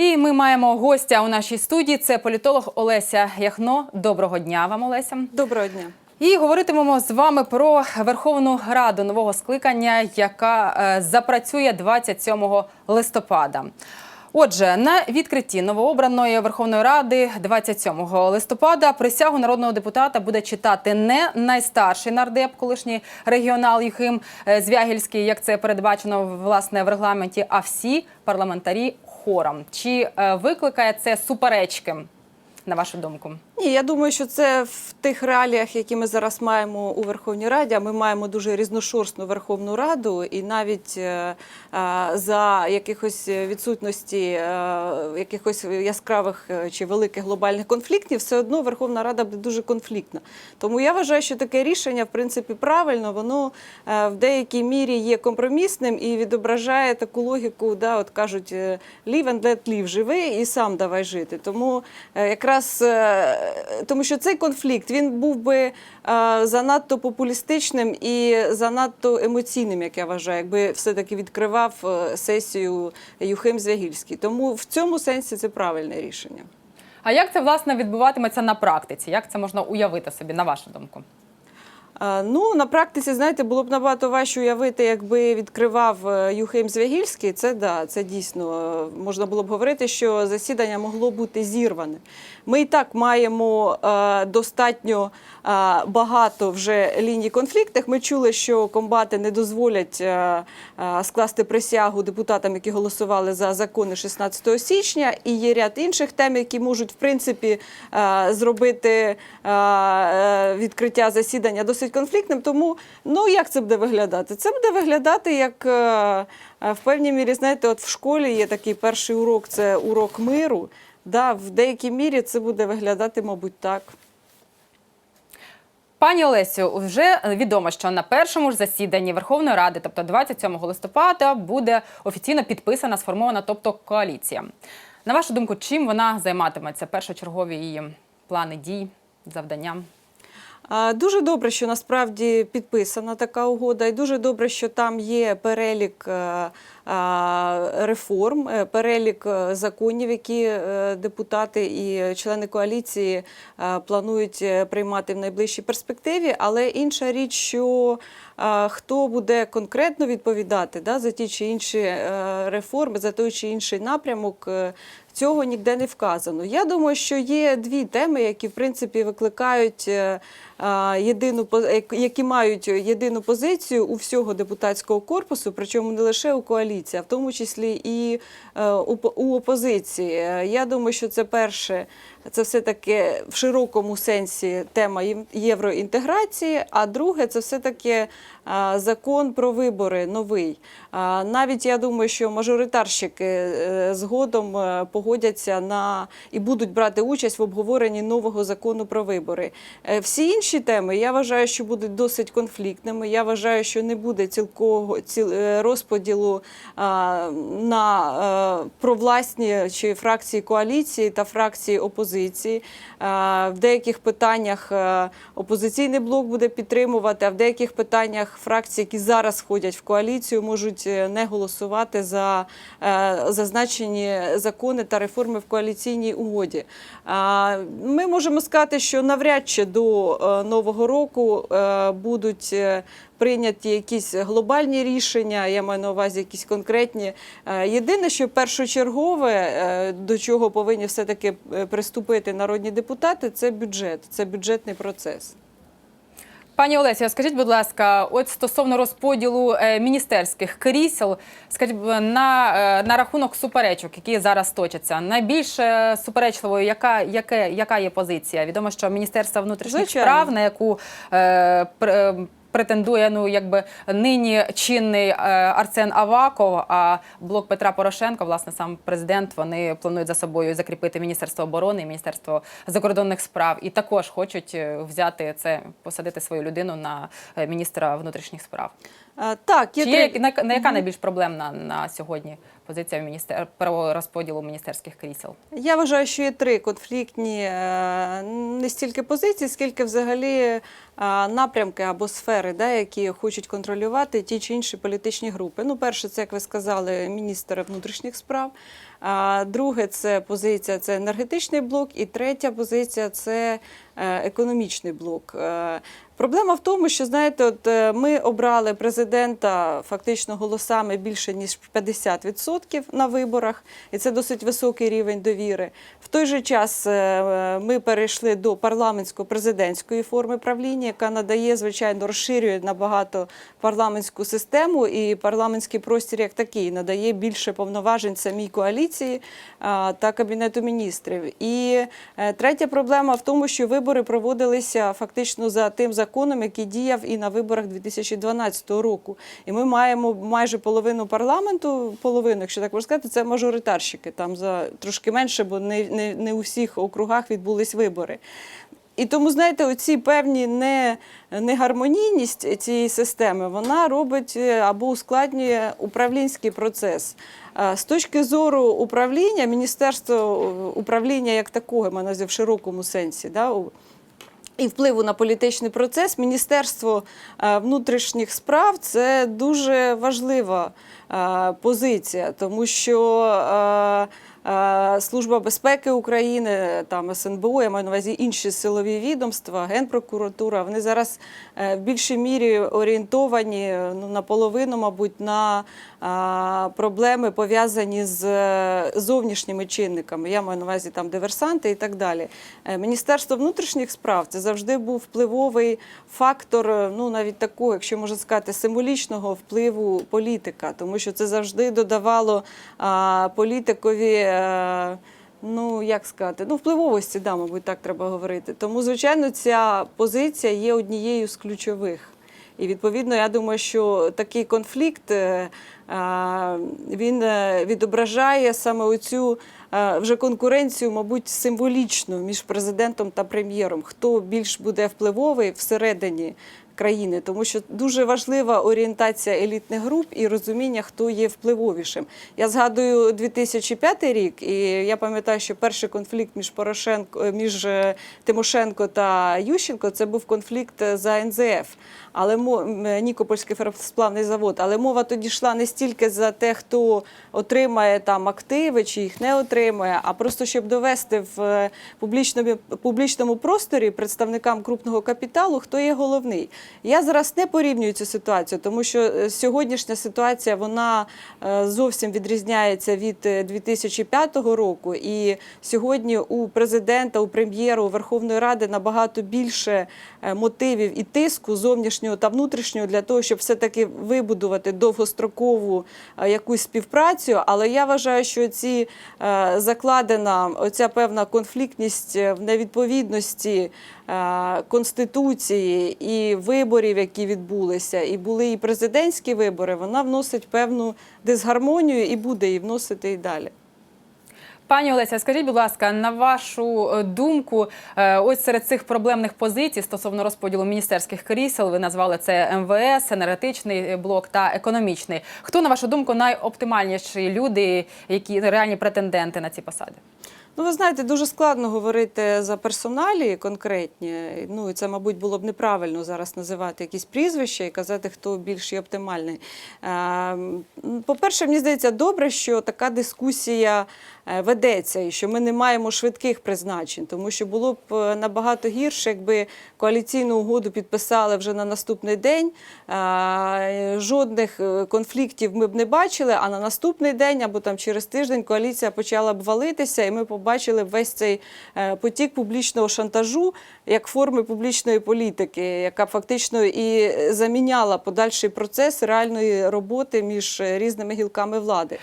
І ми маємо гостя у нашій студії. Це політолог Олеся Яхно. Доброго дня вам, Олеся. Доброго дня. І говоритимемо з вами про Верховну Раду нового скликання, яка е, запрацює 27 листопада. Отже, на відкритті новообраної Верховної Ради 27 листопада присягу народного депутата буде читати не найстарший нардеп, колишній регіонал Юхим е, Звягільський, як це передбачено власне в регламенті, а всі парламентарі хором. Чи е, викликає це суперечки, на вашу думку? Ні, я думаю, що це в тих реаліях, які ми зараз маємо у Верховній Раді. А ми маємо дуже різношорстну Верховну Раду, і навіть е, е, за якихось відсутності е, якихось яскравих е, чи великих глобальних конфліктів, все одно Верховна Рада буде дуже конфліктна. Тому я вважаю, що таке рішення в принципі правильно, воно е, в деякій мірі є компромісним і відображає таку логіку, да, от кажуть, е, live and let live, живи і сам давай жити. Тому е, якраз е, тому, що цей конфлікт він був би е, занадто популістичним і занадто емоційним, як я вважаю, якби все-таки відкривав е, сесію Юхим Звягільський. Тому в цьому сенсі це правильне рішення. А як це власне відбуватиметься на практиці? Як це можна уявити собі, на вашу думку? Ну, на практиці, знаєте, було б набагато важче уявити, якби відкривав е, Юхим Звягільський. Це да, це дійсно е, можна було б говорити, що засідання могло бути зірване. Ми і так маємо е, достатньо е, багато вже ліній конфліктів. Ми чули, що комбати не дозволять е, е, скласти присягу депутатам, які голосували за закони 16 січня, і є ряд інших тем, які можуть в принципі е, зробити е, е, відкриття засідання досить конфліктним. Тому ну як це буде виглядати? Це буде виглядати як е, е, в певній мірі, знаєте, от в школі є такий перший урок це урок миру. Да, в деякій мірі це буде виглядати, мабуть, так. Пані Олесю, вже відомо, що на першому ж засіданні Верховної Ради, тобто 27 листопада, буде офіційно підписана, сформована, тобто коаліція. На вашу думку, чим вона займатиметься? Першочергові її плани дій, завдання? Дуже добре, що насправді підписана така угода, і дуже добре, що там є перелік е, реформ, е, перелік е, законів, які депутати і члени коаліції планують приймати в найближчій перспективі. Але інша річ, що хто буде конкретно відповідати да, за ті чи інші реформи, за той чи інший напрямок. Е, Цього ніде не вказано. Я думаю, що є дві теми, які в принципі викликають е, єдину по- е, які мають єдину позицію у всього депутатського корпусу, причому не лише у коаліції, а в тому числі і е, у опозиції. Е, Я думаю, що це перше, це все таки в широкому сенсі тема євроінтеграції. А друге, це все таки закон про вибори новий. Навіть я думаю, що мажоритарщики е, згодом е, погодяться на і будуть брати участь в обговоренні нового закону про вибори. Е, Всі інші теми я вважаю, що будуть досить конфліктними. Я вважаю, що не буде цілкого ціл, е, розподілу на е, провласні чи фракції коаліції та фракції опозиції. А, В деяких питаннях е, опозиційний блок буде підтримувати, а в деяких питаннях фракції, які зараз входять в коаліцію, можуть е, не голосувати за е, зазначені закони та реформи в коаліційній угоді. Ми можемо сказати, що навряд чи до е, нового року е, будуть. Прийняті якісь глобальні рішення, я маю на увазі якісь конкретні. Е, Єдине, що першочергове, е, до чого повинні все-таки е, приступити народні депутати, це бюджет, це бюджетний процес. Пані Олеся, скажіть, будь ласка, от стосовно розподілу міністерських крісел, скажіть на, на рахунок суперечок, які зараз точаться, найбільш суперечливою, яка, яке, яка є позиція? Відомо, що Міністерство внутрішніх Звичайно. справ, на яку е, претендує ну якби нині чинний е, Арсен Аваков, а блок Петра Порошенка, власне, сам президент, вони планують за собою закріпити Міністерство оборони, Міністерство закордонних справ, і також хочуть е, взяти це, посадити свою людину на е, міністра внутрішніх справ. Е, Так, є Чи три- є на, на яка найбільш проблемна на сьогодні позиція в міністер... розподілу міністерських крісел? Я вважаю, що є три конфліктні е, не стільки позиції, скільки взагалі е, напрямки або сфери, да, які хочуть контролювати ті чи інші політичні групи. Ну, перше, це як ви сказали, міністр внутрішніх справ. А друге, це позиція це енергетичний блок, і третя позиція це економічний блок. Е, Проблема в тому, що знаєте, от е, ми обрали президента фактично голосами більше ніж 50% на виборах, і це досить високий рівень довіри. В той же час е, ми перейшли до парламентсько-президентської форми правління, яка надає, звичайно, розширює набагато парламентську систему, і парламентський простір як такий надає більше повноважень самій коаліції та кабінету міністрів. І е, третя проблема в тому, що вибори проводилися фактично за тим законом, який діяв і на виборах 2012 року. І ми маємо майже половину парламенту, половину, якщо так можна сказати, це мажоритарщики. Там за трошки менше, бо не, не, не у всіх округах відбулись вибори. І тому, знаєте, оці певні не, негармонійність цієї системи вона робить е, або ускладнює управлінський процес. З точки зору управління, міністерство е, управління як такого, мене в широкому сенсі, да, і впливу на політичний процес, Міністерство е, внутрішніх справ це дуже важлива е, позиція, тому що е, Служба безпеки України, там СНБО, я маю на увазі інші силові відомства, Генпрокуратура, вони зараз е, в більшій мірі орієнтовані е, ну, наполовину, мабуть, на е, проблеми пов'язані з е, зовнішніми чинниками. Я маю на увазі там диверсанти і так далі. Е, Міністерство внутрішніх справ це завжди був впливовий фактор, е, ну навіть такого, якщо можна сказати, символічного впливу політика, тому що це завжди додавало політикові. Е, Ну, як сказати, ну впливовості, да, мабуть, так треба говорити. Тому, звичайно, ця позиція є однією з ключових. І відповідно, я думаю, що такий конфлікт е, він е, відображає саме оцю вже конкуренцію, мабуть, символічну між президентом та прем'єром. Хто більш буде впливовий всередині країни, тому що дуже важлива орієнтація елітних груп і розуміння, хто є впливовішим. Я згадую 2005 рік, і я пам'ятаю, що перший конфлікт між Порошенко е, між е, Тимошенко та Ющенко це був конфлікт е, за НЗФ. Але Нікопольський феросплавний завод. Але мова тоді йшла не стільки за те, хто отримає там активи чи їх не отримує, а просто щоб довести в публічному публічному просторі представникам крупного капіталу, хто є головний. Я зараз не порівнюю цю ситуацію, тому що е, сьогоднішня ситуація вона е, зовсім відрізняється від е, 2005 року. І сьогодні у президента, у прем'єра, у Верховної Ради набагато більше е, мотивів і тиску зовнішнього та внутрішнього для того, щоб все-таки вибудувати довгострокову е, якусь співпрацю. Але я вважаю, що ці е, закладена оця певна конфліктність е, в невідповідності е, конституції і виборів, які відбулися, і були і президентські вибори, вона вносить певну дисгармонію і буде її вносити і далі. Пані Олеся, скажіть, будь ласка, на вашу е, думку, е, ось серед цих проблемних позицій стосовно розподілу міністерських крісел, ви назвали це МВС, енергетичний блок та економічний. Хто на вашу думку найоптимальніші люди, які реальні претенденти на ці посади? Ну, ви знаєте, дуже складно говорити за персоналі конкретні. Ну і це, мабуть, було б неправильно зараз називати якісь прізвища і казати, хто більш є оптимальний. Ем, По-перше, мені здається, добре, що така дискусія е, ведеться, і що ми не маємо швидких призначень, тому що було б е, набагато гірше, якби коаліційну угоду підписали вже на наступний день. Е, Жодних е, конфліктів ми б не бачили, а на наступний день або там через тиждень коаліція почала б валитися, і ми побачили б весь цей е, потік публічного шантажу як форми публічної політики, яка фактично і заміняла подальший процес реальної роботи між е, різними гілками влади.